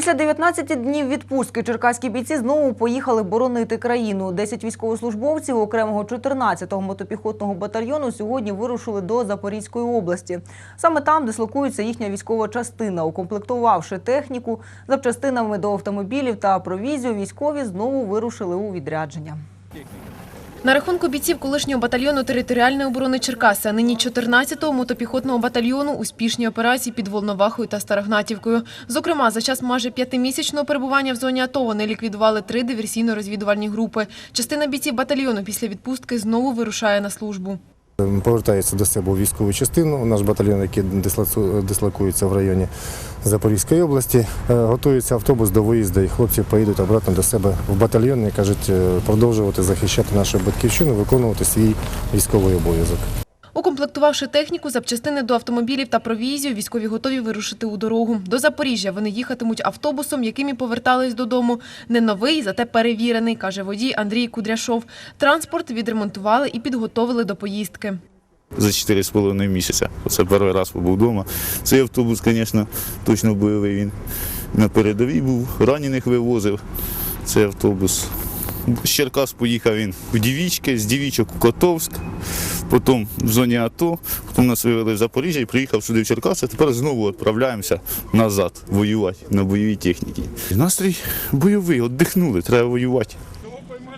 Після 19 днів відпустки черкаські бійці знову поїхали боронити країну. 10 військовослужбовців окремого 14-го мотопіхотного батальйону сьогодні вирушили до Запорізької області. Саме там дислокується їхня військова частина. Укомплектувавши техніку запчастинами до автомобілів та провізію, військові знову вирушили у відрядження. На рахунку бійців колишнього батальйону територіальної оборони Черкаси, нині 14-го мотопіхотного батальйону успішні операції під Волновахою та Старогнатівкою. Зокрема, за час майже п'ятимісячного перебування в зоні АТО вони ліквідували три диверсійно-розвідувальні групи. Частина бійців батальйону після відпустки знову вирушає на службу. Повертається до себе у військову частину. Наш батальйон, який дислокується в районі Запорізької області, Е, готується автобус до виїзду, і хлопці поїдуть обратно до себе в батальйон і кажуть е, продовжувати захищати нашу батьківщину, виконувати свій військовий обов'язок. Укомплектувавши техніку, запчастини до автомобілів та провізію, військові готові вирушити у дорогу. До Запоріжжя вони їхатимуть автобусом, яким і повертались додому. Не новий, зате перевірений, каже водій Андрій Кудряшов. Транспорт відремонтували і підготовили до поїздки. за 4,5 місяця. Це перший раз побув вдома. Цей автобус, звісно, точно бойовий. Він на передовій був, ранених вивозив. Цей автобус. З Черкас поїхав він в Дівічки, з Дівічок в Котовськ, потім в зоні АТО, потім нас вивели в Запоріжжя і приїхав сюди в Черкаси. Тепер знову відправляємося назад воювати на бойовій техніці. Настрій бойовий, віддихнули, треба воювати.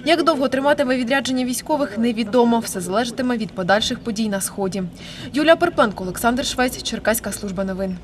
Як довго триматиме відрядження військових, невідомо. Все залежатиме від подальших подій на сході. Юлія Перпенко, Олександр Швець, Черкаська служба новин.